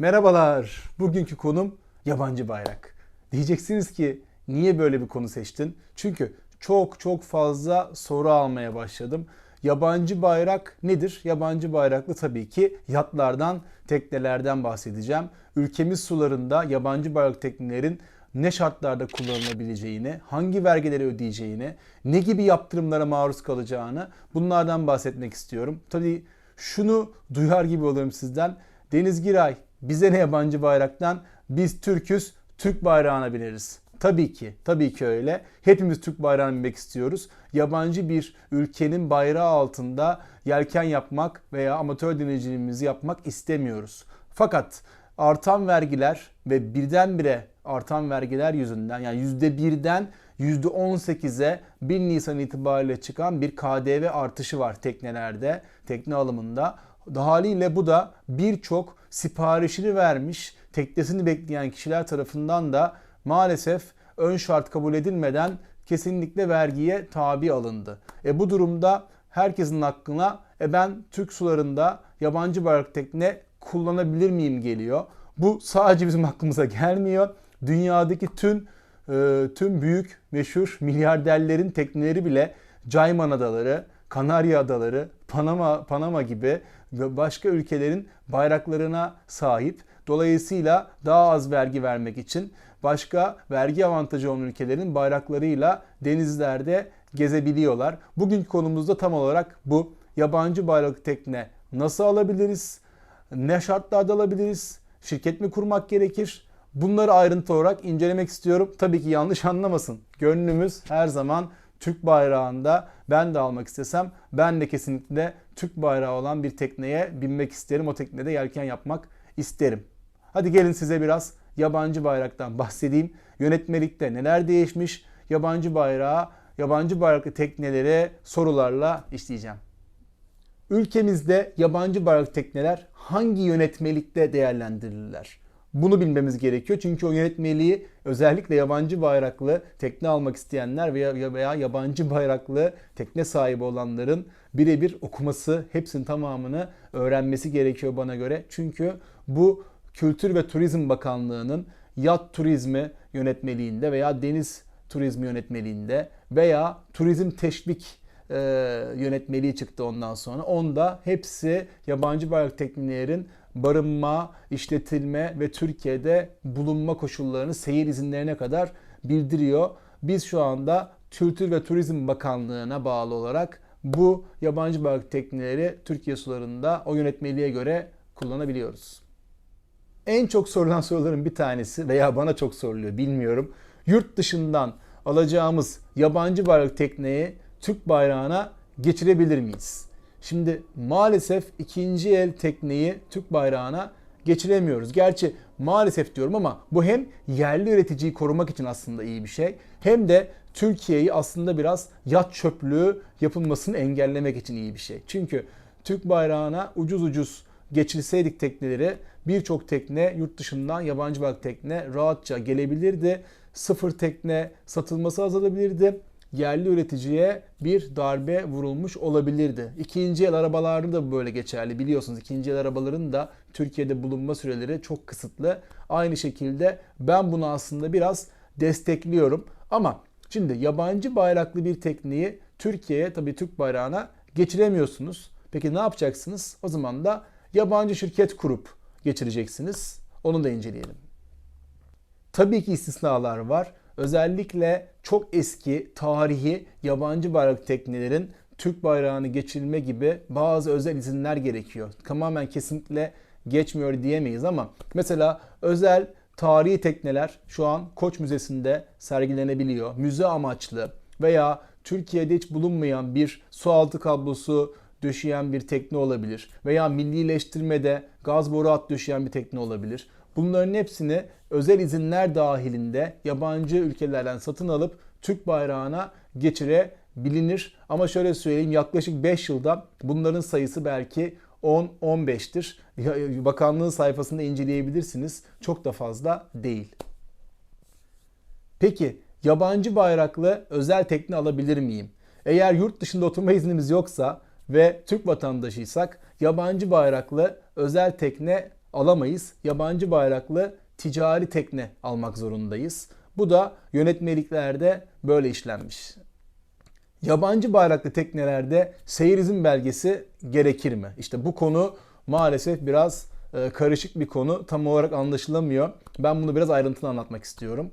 Merhabalar. Bugünkü konum yabancı bayrak. Diyeceksiniz ki niye böyle bir konu seçtin? Çünkü çok çok fazla soru almaya başladım. Yabancı bayrak nedir? Yabancı bayraklı tabii ki yatlardan, teknelerden bahsedeceğim. Ülkemiz sularında yabancı bayrak teknelerin ne şartlarda kullanılabileceğini, hangi vergileri ödeyeceğini, ne gibi yaptırımlara maruz kalacağını bunlardan bahsetmek istiyorum. Tabii şunu duyar gibi olurum sizden. Deniz Giray bize ne yabancı bayraktan? Biz Türküz, Türk bayrağına bineriz. Tabii ki, tabii ki öyle. Hepimiz Türk bayrağına binmek istiyoruz. Yabancı bir ülkenin bayrağı altında yelken yapmak veya amatör denizciliğimizi yapmak istemiyoruz. Fakat artan vergiler ve birdenbire artan vergiler yüzünden yani %1'den %18'e 1 Nisan itibariyle çıkan bir KDV artışı var teknelerde, tekne alımında. Haliyle bu da birçok siparişini vermiş, teknesini bekleyen kişiler tarafından da maalesef ön şart kabul edilmeden kesinlikle vergiye tabi alındı. E bu durumda herkesin aklına e ben Türk sularında yabancı bayrak tekne kullanabilir miyim geliyor. Bu sadece bizim aklımıza gelmiyor. Dünyadaki tüm e, tüm büyük meşhur milyarderlerin tekneleri bile Cayman Adaları, Kanarya Adaları, Panama Panama gibi ve başka ülkelerin bayraklarına sahip. Dolayısıyla daha az vergi vermek için başka vergi avantajı olan ülkelerin bayraklarıyla denizlerde gezebiliyorlar. Bugünkü konumuzda tam olarak bu. Yabancı bayraklı tekne nasıl alabiliriz? Ne şartlarda alabiliriz? Şirket mi kurmak gerekir? Bunları ayrıntı olarak incelemek istiyorum. Tabii ki yanlış anlamasın. Gönlümüz her zaman Türk bayrağında ben de almak istesem ben de kesinlikle Türk bayrağı olan bir tekneye binmek isterim. O teknede yelken yapmak isterim. Hadi gelin size biraz yabancı bayraktan bahsedeyim. Yönetmelikte neler değişmiş? Yabancı bayrağı, yabancı bayraklı teknelere sorularla işleyeceğim. Ülkemizde yabancı bayraklı tekneler hangi yönetmelikte değerlendirilirler? Bunu bilmemiz gerekiyor. Çünkü o yönetmeliği özellikle yabancı bayraklı tekne almak isteyenler veya, veya yabancı bayraklı tekne sahibi olanların birebir okuması, hepsinin tamamını öğrenmesi gerekiyor bana göre. Çünkü bu Kültür ve Turizm Bakanlığı'nın yat turizmi yönetmeliğinde veya deniz turizmi yönetmeliğinde veya turizm teşvik e, yönetmeliği çıktı ondan sonra. Onda hepsi yabancı bayrak teknelerin barınma, işletilme ve Türkiye'de bulunma koşullarını seyir izinlerine kadar bildiriyor. Biz şu anda Kültür ve Turizm Bakanlığı'na bağlı olarak bu yabancı bayrak tekneleri Türkiye sularında o yönetmeliğe göre kullanabiliyoruz. En çok sorulan soruların bir tanesi veya bana çok soruluyor bilmiyorum. Yurt dışından alacağımız yabancı bayrak tekneyi Türk bayrağına geçirebilir miyiz? Şimdi maalesef ikinci el tekneyi Türk bayrağına geçiremiyoruz. Gerçi maalesef diyorum ama bu hem yerli üreticiyi korumak için aslında iyi bir şey hem de Türkiye'yi aslında biraz yat çöplüğü yapılmasını engellemek için iyi bir şey. Çünkü Türk bayrağına ucuz ucuz geçirseydik tekneleri birçok tekne yurt dışından yabancı bayrak tekne rahatça gelebilirdi. Sıfır tekne satılması azalabilirdi yerli üreticiye bir darbe vurulmuş olabilirdi. İkinci el arabalarda da böyle geçerli. Biliyorsunuz ikinci el arabaların da Türkiye'de bulunma süreleri çok kısıtlı. Aynı şekilde ben bunu aslında biraz destekliyorum. Ama şimdi yabancı bayraklı bir tekneyi Türkiye'ye tabii Türk bayrağına geçiremiyorsunuz. Peki ne yapacaksınız? O zaman da yabancı şirket kurup geçireceksiniz. Onu da inceleyelim. Tabii ki istisnalar var. Özellikle çok eski tarihi yabancı bayrak teknelerin Türk bayrağını geçirilme gibi bazı özel izinler gerekiyor. Tamamen kesinlikle geçmiyor diyemeyiz ama mesela özel tarihi tekneler şu an Koç Müzesi'nde sergilenebiliyor. Müze amaçlı veya Türkiye'de hiç bulunmayan bir sualtı kablosu döşeyen bir tekne olabilir veya millileştirmede gaz boru hat döşeyen bir tekne olabilir. Bunların hepsini özel izinler dahilinde yabancı ülkelerden satın alıp Türk bayrağına geçirebilinir. Ama şöyle söyleyeyim yaklaşık 5 yılda bunların sayısı belki 10-15'tir. Bakanlığın sayfasında inceleyebilirsiniz. Çok da fazla değil. Peki yabancı bayraklı özel tekne alabilir miyim? Eğer yurt dışında oturma iznimiz yoksa ve Türk vatandaşıysak yabancı bayraklı özel tekne alamayız. Yabancı bayraklı ticari tekne almak zorundayız. Bu da yönetmeliklerde böyle işlenmiş. Yabancı bayraklı teknelerde seyir izin belgesi gerekir mi? İşte bu konu maalesef biraz e, karışık bir konu. Tam olarak anlaşılamıyor. Ben bunu biraz ayrıntılı anlatmak istiyorum.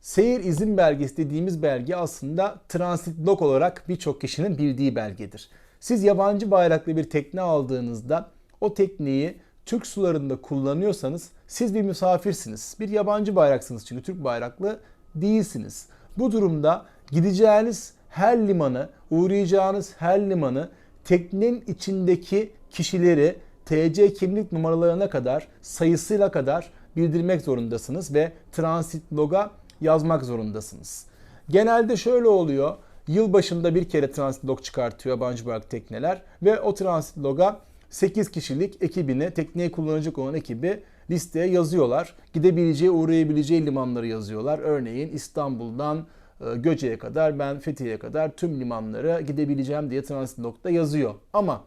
Seyir izin belgesi dediğimiz belge aslında transit log olarak birçok kişinin bildiği belgedir. Siz yabancı bayraklı bir tekne aldığınızda o tekneyi Türk sularında kullanıyorsanız siz bir misafirsiniz. Bir yabancı bayraksınız çünkü Türk bayraklı değilsiniz. Bu durumda gideceğiniz her limanı, uğrayacağınız her limanı teknenin içindeki kişileri TC kimlik numaralarına kadar, sayısıyla kadar bildirmek zorundasınız ve transit loga yazmak zorundasınız. Genelde şöyle oluyor. Yıl başında bir kere transit log çıkartıyor yabancı bayrak tekneler ve o transit loga 8 kişilik ekibini, tekneyi kullanacak olan ekibi listeye yazıyorlar. Gidebileceği, uğrayabileceği limanları yazıyorlar. Örneğin İstanbul'dan e, Göce'ye kadar, ben Fethiye'ye kadar tüm limanlara gidebileceğim diye transit logda yazıyor. Ama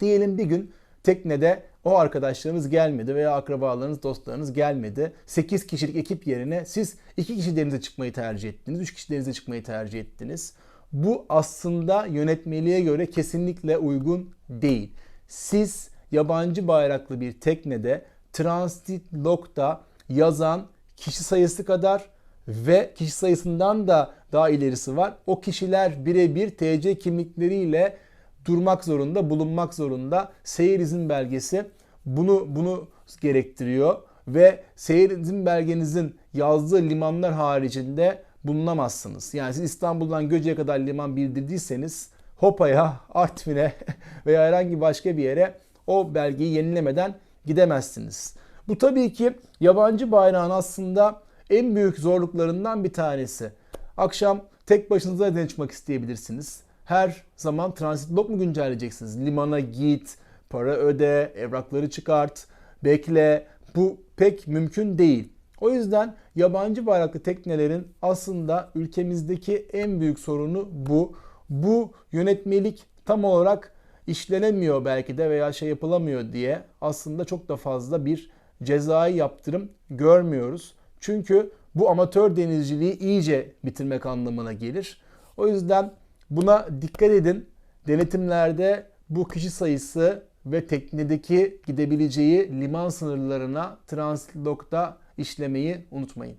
diyelim bir gün teknede o arkadaşlarınız gelmedi veya akrabalarınız, dostlarınız gelmedi. 8 kişilik ekip yerine siz 2 kişi denize çıkmayı tercih ettiniz, 3 kişi denize çıkmayı tercih ettiniz. Bu aslında yönetmeliğe göre kesinlikle uygun değil. Siz yabancı bayraklı bir teknede transit log'da yazan kişi sayısı kadar ve kişi sayısından da daha ilerisi var. O kişiler birebir TC kimlikleriyle durmak zorunda, bulunmak zorunda. Seyir izin belgesi bunu bunu gerektiriyor ve seyir izin belgenizin yazdığı limanlar haricinde bulunamazsınız. Yani siz İstanbul'dan Göce'ye kadar liman bildirdiyseniz Hopa'ya, Artvin'e veya herhangi başka bir yere o belgeyi yenilemeden gidemezsiniz. Bu tabii ki yabancı bayrağın aslında en büyük zorluklarından bir tanesi. Akşam tek başınıza neden çıkmak isteyebilirsiniz. Her zaman transit log mu güncelleyeceksiniz? Limana git, para öde, evrakları çıkart, bekle. Bu pek mümkün değil. O yüzden yabancı bayraklı teknelerin aslında ülkemizdeki en büyük sorunu bu. Bu yönetmelik tam olarak işlenemiyor belki de veya şey yapılamıyor diye aslında çok da fazla bir cezai yaptırım görmüyoruz. Çünkü bu amatör denizciliği iyice bitirmek anlamına gelir. O yüzden buna dikkat edin. Denetimlerde bu kişi sayısı ve teknedeki gidebileceği liman sınırlarına transit log'da işlemeyi unutmayın.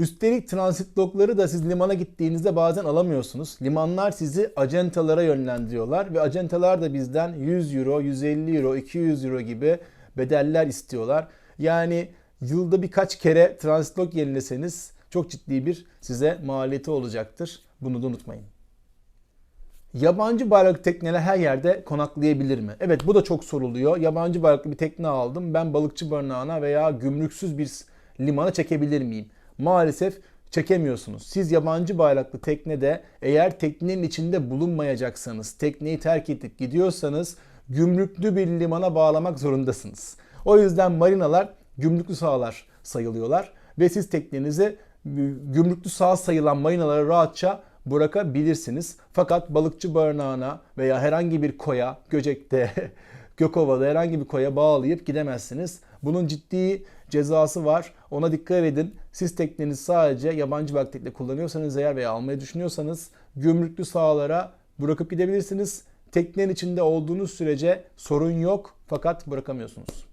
Üstelik transit logları da siz limana gittiğinizde bazen alamıyorsunuz. Limanlar sizi acentalara yönlendiriyorlar ve acentalar da bizden 100 euro, 150 euro, 200 euro gibi bedeller istiyorlar. Yani yılda birkaç kere transit log yenileseniz çok ciddi bir size maliyeti olacaktır. Bunu da unutmayın. Yabancı bayraklı tekneler her yerde konaklayabilir mi? Evet bu da çok soruluyor. Yabancı bayraklı bir tekne aldım. Ben balıkçı barınağına veya gümrüksüz bir limana çekebilir miyim? Maalesef çekemiyorsunuz. Siz yabancı bayraklı teknede eğer teknenin içinde bulunmayacaksanız, tekneyi terk edip gidiyorsanız gümrüklü bir limana bağlamak zorundasınız. O yüzden marinalar gümrüklü sahalar sayılıyorlar ve siz teknenizi gümrüklü saha sayılan marinalara rahatça bırakabilirsiniz. Fakat balıkçı barınağına veya herhangi bir koya, Göcek'te, Gökova'da herhangi bir koya bağlayıp gidemezsiniz. Bunun ciddi cezası var. Ona dikkat edin. Siz teknenizi sadece yabancı tekne kullanıyorsanız eğer veya almayı düşünüyorsanız gümrüklü sahalara bırakıp gidebilirsiniz. Teknenin içinde olduğunuz sürece sorun yok fakat bırakamıyorsunuz.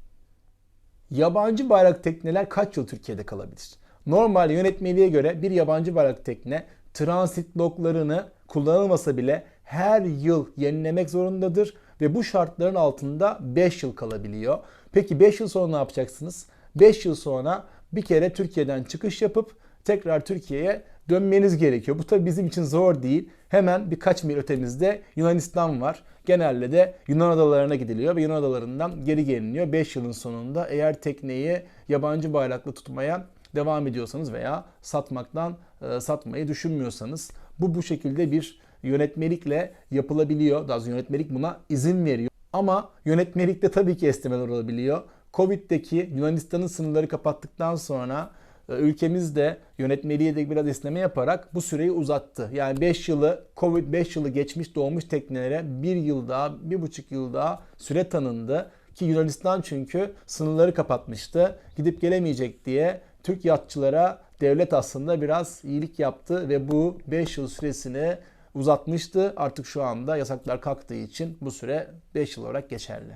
Yabancı bayrak tekneler kaç yıl Türkiye'de kalabilir? Normal yönetmeliğe göre bir yabancı bayrak tekne transit loglarını kullanılmasa bile her yıl yenilemek zorundadır ve bu şartların altında 5 yıl kalabiliyor. Peki 5 yıl sonra ne yapacaksınız? 5 yıl sonra bir kere Türkiye'den çıkış yapıp tekrar Türkiye'ye dönmeniz gerekiyor. Bu tabi bizim için zor değil. Hemen birkaç mil ötemizde Yunanistan var. Genelde de Yunan adalarına gidiliyor ve Yunan adalarından geri geliniyor. 5 yılın sonunda eğer tekneyi yabancı bayraklı tutmaya devam ediyorsanız veya satmaktan e, satmayı düşünmüyorsanız bu bu şekilde bir yönetmelikle yapılabiliyor. Daha yönetmelik buna izin veriyor. Ama yönetmelikte tabii ki esnemeler olabiliyor. Covid'deki Yunanistan'ın sınırları kapattıktan sonra e, ülkemiz de yönetmeliğe de biraz esneme yaparak bu süreyi uzattı. Yani 5 yılı Covid 5 yılı geçmiş doğmuş teknelere 1 yıl daha, 1,5 yıl daha süre tanındı Ki Yunanistan çünkü sınırları kapatmıştı. Gidip gelemeyecek diye Türk yatçılara devlet aslında biraz iyilik yaptı ve bu 5 yıl süresini uzatmıştı. Artık şu anda yasaklar kalktığı için bu süre 5 yıl olarak geçerli.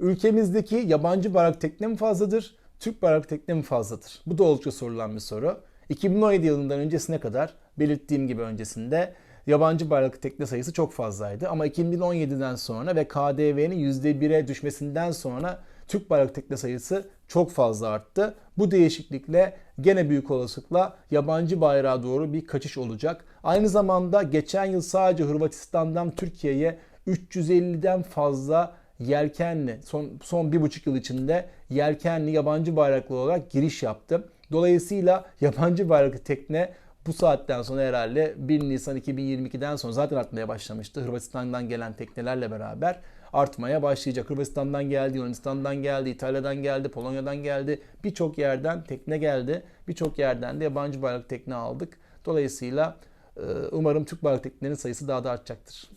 Ülkemizdeki yabancı bayrak tekne mi fazladır, Türk bayrak tekne mi fazladır? Bu da oldukça sorulan bir soru. 2017 yılından öncesine kadar belirttiğim gibi öncesinde yabancı bayraklı tekne sayısı çok fazlaydı. Ama 2017'den sonra ve KDV'nin %1'e düşmesinden sonra Türk bayraklı tekne sayısı çok fazla arttı. Bu değişiklikle gene büyük olasılıkla yabancı bayrağa doğru bir kaçış olacak. Aynı zamanda geçen yıl sadece Hırvatistan'dan Türkiye'ye 350'den fazla yelkenli son, son bir buçuk yıl içinde yelkenli yabancı bayraklı olarak giriş yaptı. Dolayısıyla yabancı bayraklı tekne bu saatten sonra herhalde 1 Nisan 2022'den sonra zaten artmaya başlamıştı. Hırvatistan'dan gelen teknelerle beraber artmaya başlayacak. Hırvatistan'dan geldi, Yunanistan'dan geldi, İtalya'dan geldi, Polonya'dan geldi. Birçok yerden tekne geldi. Birçok yerden de yabancı bayraklı tekne aldık. Dolayısıyla e, umarım Türk bayraklı teknelerin sayısı daha da artacaktır.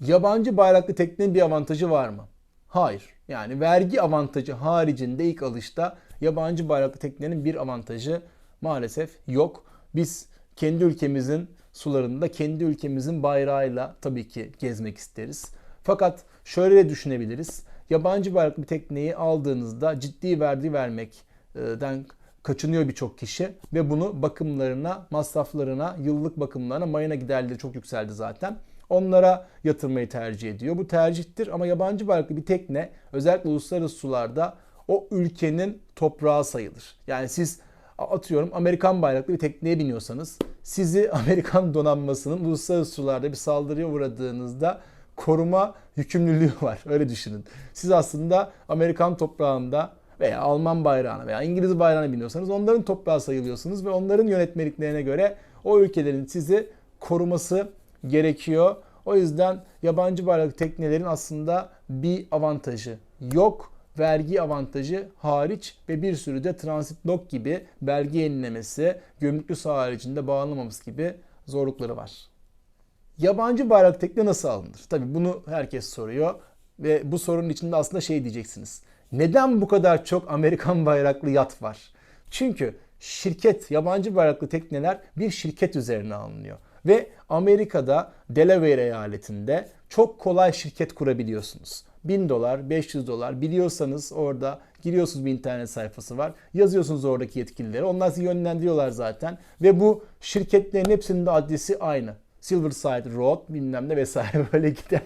Yabancı bayraklı teknenin bir avantajı var mı? Hayır. Yani vergi avantajı haricinde ilk alışta yabancı bayraklı teknenin bir avantajı maalesef yok. Biz kendi ülkemizin sularında kendi ülkemizin bayrağıyla tabii ki gezmek isteriz. Fakat şöyle düşünebiliriz. Yabancı bayraklı bir tekneyi aldığınızda ciddi vergi vermekten kaçınıyor birçok kişi ve bunu bakımlarına, masraflarına, yıllık bakımlarına, mayına giderleri çok yükseldi zaten. Onlara yatırmayı tercih ediyor. Bu tercihtir ama yabancı bayraklı bir tekne özellikle uluslararası sularda o ülkenin toprağı sayılır. Yani siz atıyorum Amerikan bayraklı bir tekneye biniyorsanız sizi Amerikan donanmasının uluslararası sularda bir saldırıya uğradığınızda koruma yükümlülüğü var. Öyle düşünün. Siz aslında Amerikan toprağında veya Alman bayrağına veya İngiliz bayrağına biniyorsanız onların toprağı sayılıyorsunuz ve onların yönetmeliklerine göre o ülkelerin sizi koruması gerekiyor. O yüzden yabancı bayraklı teknelerin aslında bir avantajı yok. Vergi avantajı hariç ve bir sürü de transit log gibi belge yenilemesi, gümrüklü saha haricinde bağlanmaması gibi zorlukları var. Yabancı bayrak tekne nasıl alınır? Tabi bunu herkes soruyor ve bu sorunun içinde aslında şey diyeceksiniz. Neden bu kadar çok Amerikan bayraklı yat var? Çünkü şirket, yabancı bayraklı tekneler bir şirket üzerine alınıyor. Ve Amerika'da Delaware eyaletinde çok kolay şirket kurabiliyorsunuz. 1000 dolar, 500 dolar biliyorsanız orada giriyorsunuz bir internet sayfası var. Yazıyorsunuz oradaki yetkilileri. Onlar sizi yönlendiriyorlar zaten. Ve bu şirketlerin hepsinin de adresi aynı. Silverside Road bilmem ne vesaire böyle gider.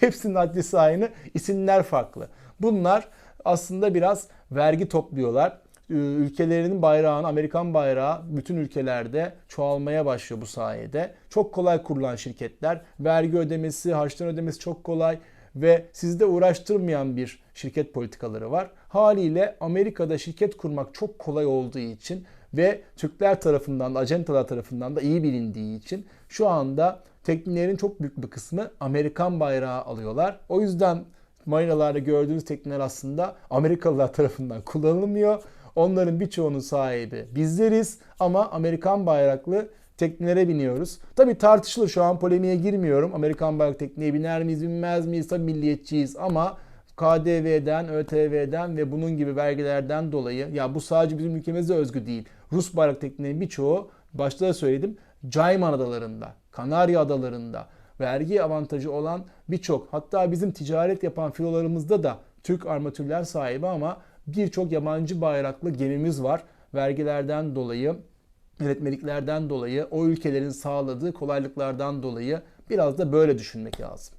Hepsinin adresi aynı. isimler farklı. Bunlar aslında biraz vergi topluyorlar. Ülkelerinin bayrağını, Amerikan bayrağı bütün ülkelerde çoğalmaya başlıyor bu sayede. Çok kolay kurulan şirketler. Vergi ödemesi, harçtan ödemesi çok kolay ve sizi de uğraştırmayan bir şirket politikaları var. Haliyle Amerika'da şirket kurmak çok kolay olduğu için ve Türkler tarafından da, acentalar tarafından da iyi bilindiği için şu anda teknelerin çok büyük bir kısmı Amerikan bayrağı alıyorlar. O yüzden marinalarda gördüğünüz tekneler aslında Amerikalılar tarafından kullanılmıyor. Onların birçoğunun sahibi bizleriz ama Amerikan bayraklı teknelere biniyoruz. Tabi tartışılır şu an polemiğe girmiyorum. Amerikan bayraklı tekneye biner miyiz binmez miyiz? Tabi milliyetçiyiz ama KDV'den, ÖTV'den ve bunun gibi vergilerden dolayı ya bu sadece bizim ülkemize özgü değil. Rus bayrak teknelerin birçoğu başta da söyledim Cayman adalarında, Kanarya adalarında vergi avantajı olan birçok hatta bizim ticaret yapan filolarımızda da Türk armatürler sahibi ama birçok yabancı bayraklı gemimiz var. Vergilerden dolayı, yönetmeliklerden dolayı, o ülkelerin sağladığı kolaylıklardan dolayı biraz da böyle düşünmek lazım.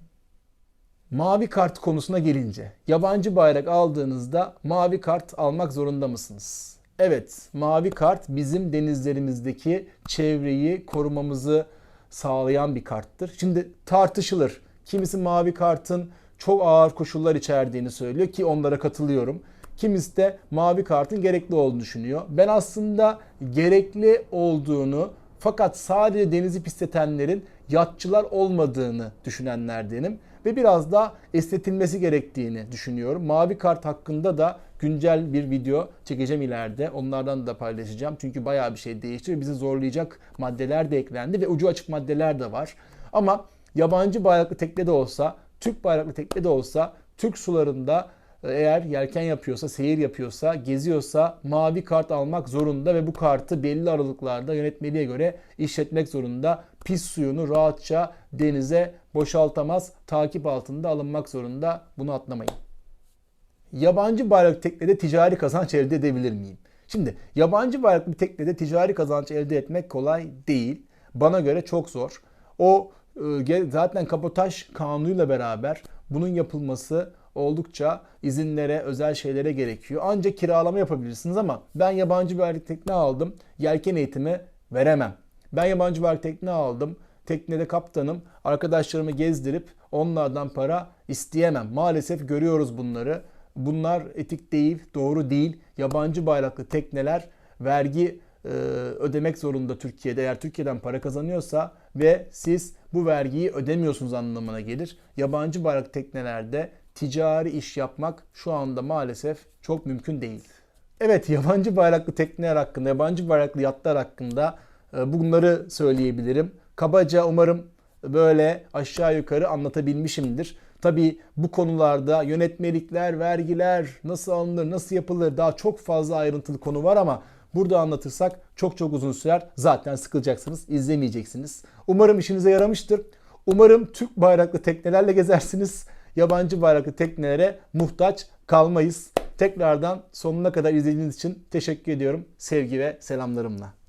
Mavi kart konusuna gelince, yabancı bayrak aldığınızda mavi kart almak zorunda mısınız? Evet, mavi kart bizim denizlerimizdeki çevreyi korumamızı sağlayan bir karttır. Şimdi tartışılır. Kimisi mavi kartın çok ağır koşullar içerdiğini söylüyor ki onlara katılıyorum. Kimisi de mavi kartın gerekli olduğunu düşünüyor. Ben aslında gerekli olduğunu fakat sadece denizi pisletenlerin yatçılar olmadığını düşünenlerdenim ve biraz da esnetilmesi gerektiğini düşünüyorum. Mavi kart hakkında da güncel bir video çekeceğim ileride. Onlardan da paylaşacağım. Çünkü bayağı bir şey değişti ve bizi zorlayacak maddeler de eklendi ve ucu açık maddeler de var. Ama yabancı bayraklı tekne de olsa, Türk bayraklı tekne de olsa Türk sularında eğer yelken yapıyorsa, seyir yapıyorsa, geziyorsa mavi kart almak zorunda ve bu kartı belli aralıklarda yönetmeliğe göre işletmek zorunda. Pis suyunu rahatça denize boşaltamaz, takip altında alınmak zorunda. Bunu atlamayın. Yabancı bayraklı teknede ticari kazanç elde edebilir miyim? Şimdi yabancı bayraklı bir teknede ticari kazanç elde etmek kolay değil. Bana göre çok zor. O e, zaten kapotaj kanunuyla beraber bunun yapılması oldukça izinlere, özel şeylere gerekiyor. Ancak kiralama yapabilirsiniz ama ben yabancı bir tekne aldım. Yelken eğitimi veremem. Ben yabancı bir tekne aldım. Teknede kaptanım. Arkadaşlarımı gezdirip onlardan para isteyemem. Maalesef görüyoruz bunları. Bunlar etik değil, doğru değil. Yabancı bayraklı tekneler vergi e, ödemek zorunda Türkiye'de eğer Türkiye'den para kazanıyorsa ve siz bu vergiyi ödemiyorsunuz anlamına gelir. Yabancı bayrak teknelerde ticari iş yapmak şu anda maalesef çok mümkün değil. Evet yabancı bayraklı tekneler hakkında, yabancı bayraklı yatlar hakkında e, bunları söyleyebilirim. Kabaca umarım böyle aşağı yukarı anlatabilmişimdir. Tabii bu konularda yönetmelikler, vergiler, nasıl alınır, nasıl yapılır daha çok fazla ayrıntılı konu var ama burada anlatırsak çok çok uzun sürer. Zaten sıkılacaksınız, izlemeyeceksiniz. Umarım işinize yaramıştır. Umarım Türk bayraklı teknelerle gezersiniz. Yabancı bayraklı teknelere muhtaç kalmayız. Tekrardan sonuna kadar izlediğiniz için teşekkür ediyorum. Sevgi ve selamlarımla.